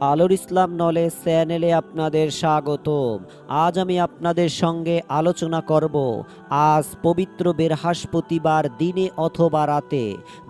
আলোর ইসলাম নলেজ চ্যানেলে আপনাদের স্বাগতম। আজ আমি আপনাদের সঙ্গে আলোচনা করব, আজ পবিত্র বৃহস্পতিবার দিনে অথবা রাতে।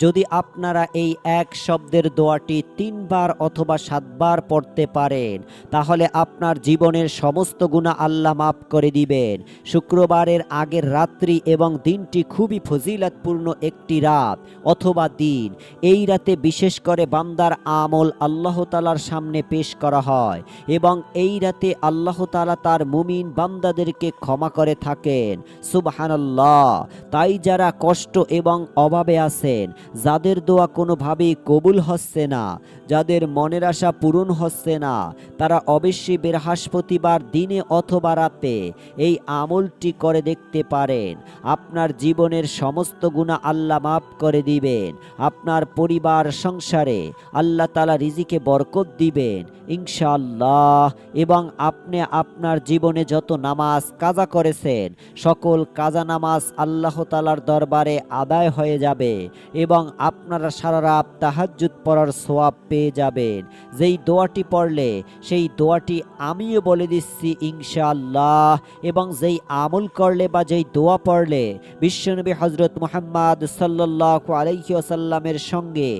যদি আপনারা এই এক শব্দের দোয়াটি তিনবার অথবা সাতবার পড়তে পারেন, তাহলে আপনার জীবনের সমস্ত গুণা আল্লাহ মাফ করে দিবেন। শুক্রবারের আগের রাত্রি এবং দিনটি খুবই ফজিলাতপূর্ণ একটি রাত অথবা দিন। এই রাতে বিশেষ করে বান্দার আমল আল্লাহ তালার সামনে পেশ করা হয় এবং এই রাতে আল্লাহ তালা তার মুমিন বান্দাদেরকে ক্ষমা করে থাকেন। সুবহানাল্লাহ। তাই যারা কষ্ট এবং অভাবে আছেন, যাদের দোয়া কোনোভাবেই কবুল হচ্ছে না, যাদের মনের আশা পূরণ হচ্ছে না, তারা অবশ্যই বৃহস্পতিবার দিনে অথবা রাতে এই আমলটি করে দেখতে পারেন। আপনার জীবনের সমস্ত গুণা আল্লাহ মাফ করে দিবেন। আপনার পরিবার, সংসারে আল্লাহ তালা রিজিকে বরকত দিবেন। ইনশাআল্লাহ। এবং আপনি আপনার জীবনে যত নামাজ, কাজা করেছেন, সকল কাজা নামাজ আল্লাহ তালার দরবারে আদায় হয়ে যাবে এবং আপনারা সারা রাত তাহাজ্জুদ পড়ার সোয়াব পেয়ে যাবেন। যেই দোয়াটি পড়লে, সেই দোয়াটি আমিও বলে দিচ্ছি ইনশাল্লাহ এবং যেই আমল করলে বা যেই দোয়া পড়লে, বিশ্বনবী হজরত মুহাম্মদ সাল্লাহ আলাইসাল্লামের সঙ্গে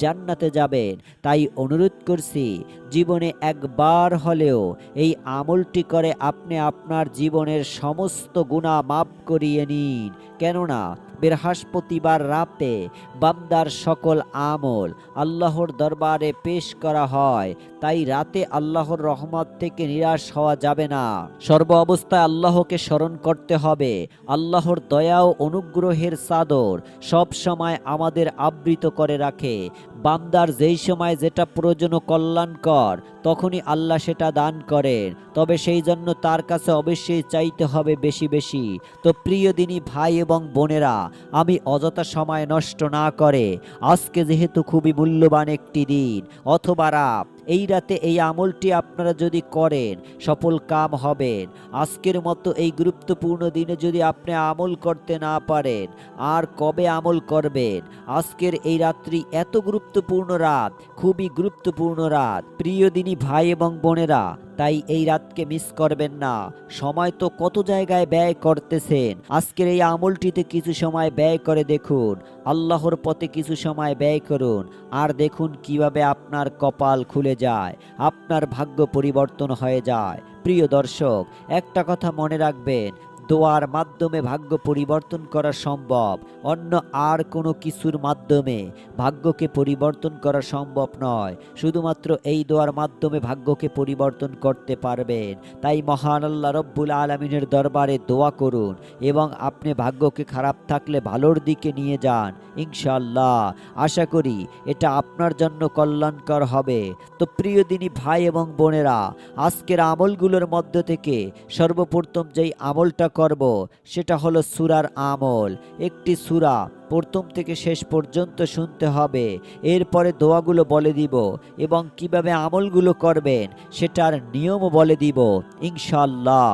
জান্নাতে যাবেন। তাই অনুরোধ করছি জীবনে একবার হলেও এই আমলটি করে আপনি আপনার জীবনের সমস্ত গুণা মাপ করিয়ে নিন। কেননা বৃহস্পতিবার রাতে বান্দার সকল আমল আল্লাহর দরবারে পেশ করা হয়, তাই রাতে আল্লাহর রহমত থেকে নিরাশ হওয়া যাবে না। সর্ব অবস্থায় আল্লাহকে স্মরণ করতে হবে, আল্লাহর দয়া ও অনুগ্রহের চাদর সব সময় আমাদের আবৃত করে রাখে। বান্দার যেই সময় যেটা প্রয়োজন কল্যাণকর, তখনই আল্লাহ সেটা দান করেন। তবে সেই জন্য তার কাছে অবশ্যই চাইতে হবে বেশি বেশি। তো প্রিয় দিনী ভাই এবং বোনেরা আমি অযথা সময় নষ্ট না করে। আজকে যেহেতু খুবই মূল্যবান একটি দিন অথবা রাত। এই রাতে এই আমলটি আপনারা যদি করেন, সফল কাম হবেন। আজকের মতো এই গুরুত্বপূর্ণ দিনে যদি আপনি আমল করতে না পারেন, আর কবে আমল করবেন? আজকের এই রাত্রি এত গুরুত্বপূর্ণ রাত, খুবই গুরুত্বপূর্ণ রাত। প্রিয় দিনী ভাই এবং বোনেরা, তাই এই রাতকে মিস করবেন না। সময় তো কত জায়গায় ব্যয় করতেছেন। আজকের এই আমলটিতে কিছু সময় ব্যয় করে দেখুন। আল্লাহর পথে কিছু সময় ব্যয় করুন। আর দেখুন কীভাবে আপনার কপাল খুলে যায় আপনার ভাগ্য পরিবর্তন হয়ে যায়। প্রিয় দর্শক একটা কথা মনে রাখবেন দোয়ার মাধ্যমে ভাগ্য পরিবর্তন করা সম্ভব। অন্য আর কোনো কিছুর মাধ্যমে ভাগ্যকে পরিবর্তন করা সম্ভব নয়। শুধুমাত্র এই দোয়ার মাধ্যমে ভাগ্যকে পরিবর্তন করতে পারবেন। তাই মহান আল্লাহ রব্বুল আলমিনের দরবারে দোয়া করুন এবং আপনি ভাগ্যকে খারাপ থাকলে ভালোর দিকে নিয়ে যান ইনশাল্লাহ আশা করি এটা আপনার জন্য কল্যাণকর হবে। তো প্রিয় দিনী ভাই এবং বোনেরা, আজকের আমলগুলোর মধ্য থেকে সর্বপ্রথম যেই আমলটা করব, সেটা হলো সুরার আমল। একটি সুরা প্রথম থেকে শেষ পর্যন্ত শুনতে হবে। এরপরে দোয়াগুলো বলে দিব এবং কীভাবে আমলগুলো করবেন, সেটার নিয়ম বলে দিব। ইনশাল্লাহ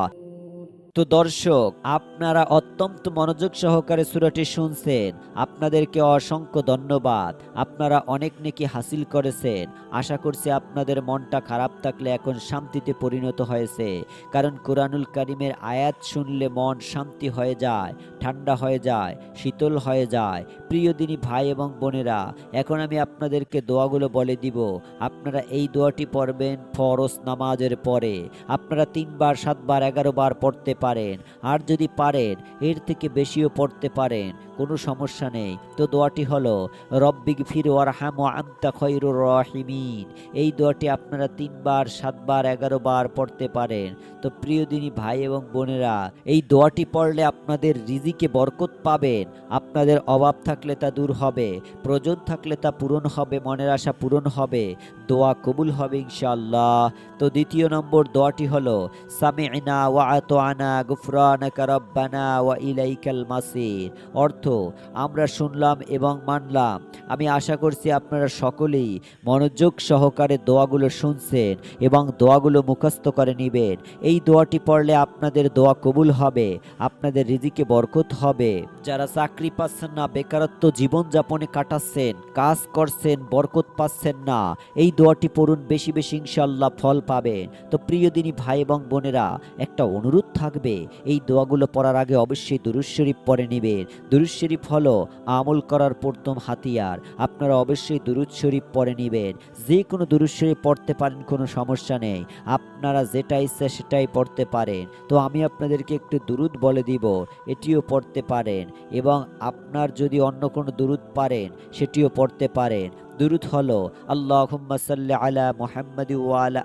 তো দর্শক, আপনারা অত্যন্ত মনোযোগ সহকারে সুরাটি শুনছেন। আপনাদেরকে অসংখ্য ধন্যবাদ। আপনারা অনেক নেকি হাসিল করেছেন। আশা করছি আপনাদের মনটা খারাপ থাকলে এখন শান্তিতে পরিণত হয়েছে। কারণ কোরআনুল কারিমের আয়াত শুনলে মন শান্তি হয়ে যায়, ঠান্ডা হয়ে যায়, শীতল হয়ে যায়। প্রিয় দিনী ভাই এবং বোনেরা, এখন আমি আপনাদেরকে দোয়াগুলো বলে দিব। আপনারা এই দোয়াটি পড়বেন ফরস নামাজের পরে। আপনারা তিনবার, সাতবার এগারো বার পড়তে পারেন। আর যদি পারেন এর থেকে বেশিও পড়তে পারেন। কোনো সমস্যা নেই। তো দোয়াটি হলো রব্বিক ফির ওয়ারহাম আন্তা খৈরুর রহিমিন। এই দোয়াটি আপনারা তিনবার, সাতবার এগারো বার পড়তে পারেন। তো প্রিয় দিনী ভাই এবং বোনেরা, এই দোয়াটি পড়লে আপনাদের রিজিকে বরকত পাবেন। আপনাদের অভাব থাকলে তা দূর হবে, প্রয়োজন থাকলে তা পূরণ হবে, মনের আশা পূরণ হবে, দোয়া কবুল হবে ইনশাল্লাহ তো দ্বিতীয় নম্বর দোয়াটি হলো, সামিনা ওয়া আতোয়ানা গুফরানাকা রব্বানা ওয়া ইলাইকাল মাসির। অর্থ অর্থ আমরা শুনলাম এবং মানলাম। আমি আশা করছি আপনারা সকলেই মনোযোগ সহকারে দোয়াগুলো শুনছেন এবং দোয়াগুলো মুখস্থ করে নেবেন। এই দোয়াটি পড়লে আপনাদের দোয়া কবুল হবে, আপনাদের রিজিকে বরকত হবে। যারা চাকরি পাচ্ছেন না, বেকারত্ব জীবনযাপনে কাটাচ্ছেন, কাজ করছেন, বরকত পাচ্ছেন না, এই দোয়াটি পড়ুন, বেশি বেশি ইনশাল্লাহ ফল পাবেন। তো প্রিয় দিনী ভাই এবং বোনেরা, একটা অনুরোধ থাকবে, এই দোয়াগুলো পড়ার আগে অবশ্যই দুরুজ পরে নেবেন। দুরুজ শরীফ হলো আমল করার প্রথম হাতিয়ার। আপনারা অবশ্যই দুরুদ শরীফ পড়ে নেবেন। যে কোনো দুরুদ শরীফ পড়তে পারেন, কোনো সমস্যা নেই। আপনারা যেটা ইচ্ছা সেটাই পড়তে পারেন। তো আমি আপনাদেরকে একটু দুরুদ বলে দিব, এটিও পড়তে পারেন। এবং আপনার যদি অন্য কোনো দুরুদ পারেন, সেটিও পড়তে পারেন। দুরুদ হলো সাল্লি আলা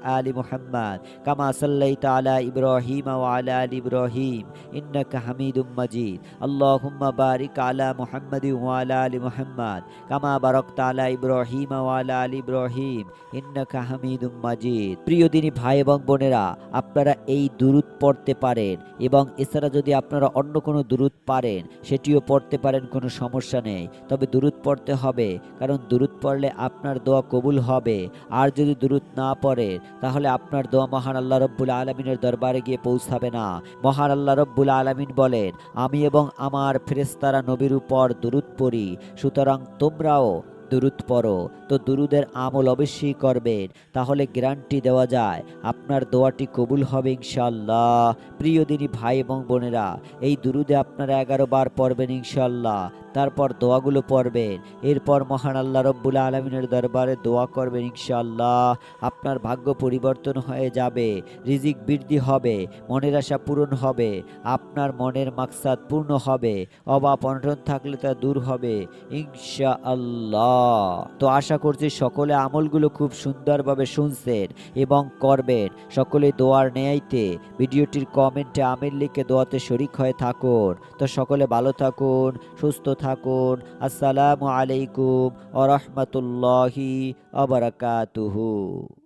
আলা কামা মাজিদ ভাই এবং বোনেরা, আপনারা এই দুরুদ পড়তে পারেন এবং এছাড়া যদি আপনারা অন্য কোনো দুরুদ পারেন, সেটিও পড়তে পারেন, কোনো সমস্যা নেই। তবে দুরুদ পড়তে হবে, কারণ দুরুদ পড়লে আপনার দোয়া কবুল হবে। আর যদি দুরুদ না পড়ে, তাহলে আপনার দোয়া মহান আল্লাহ রব্বুল আলমিনের দরবারে গিয়ে পৌঁছাবে না। মহান আল্লাহ রব্বুল আলমিন বলেন, আমি এবং আমার ফেরেস্তারা নবীর উপর দুরুদ পড়ি, সুতরাং তোমরাও দুরুদ পড়ো। তো দুরুদের আমল অবশ্যই করবেন, তাহলে গ্যারান্টি দেওয়া যায়। আপনার দোয়াটি কবুল হবে ইনশাল্লাহ প্রিয় দিনী ভাই এবং বোনেরা, এই দুরুদে আপনারা এগারো বার পড়বেন ইনশাল্লাহ তারপর দোয়াগুলো পড়বেন। এরপর মহান আল্লাহ রব্বুল আলমিনের দরবারে দোয়া করবেন ইনশাল্লাহ আপনার ভাগ্য পরিবর্তন হয়ে যাবে, রিজিক বৃদ্ধি হবে, মনের আশা পূরণ হবে, আপনার মনের মাকসাদ পূর্ণ হবে, অভাব, অনটন থাকলে তা দূর হবে ইনশা আল্লাহ তো আশা করছি সকলে আমলগুলো খুব সুন্দরভাবে শুনছেন এবং করবেন। সকলে দোয়ার নেয়াইতে ভিডিওটির কমেন্টে আমির লিখে দোয়াতে শরিক হয়ে থাকুন। তো সকলে ভালো থাকুন, সুস্থ থাকুন। আসসালামু আলাইকুম আ রহমতুল্লাহি আবরাকাতুহু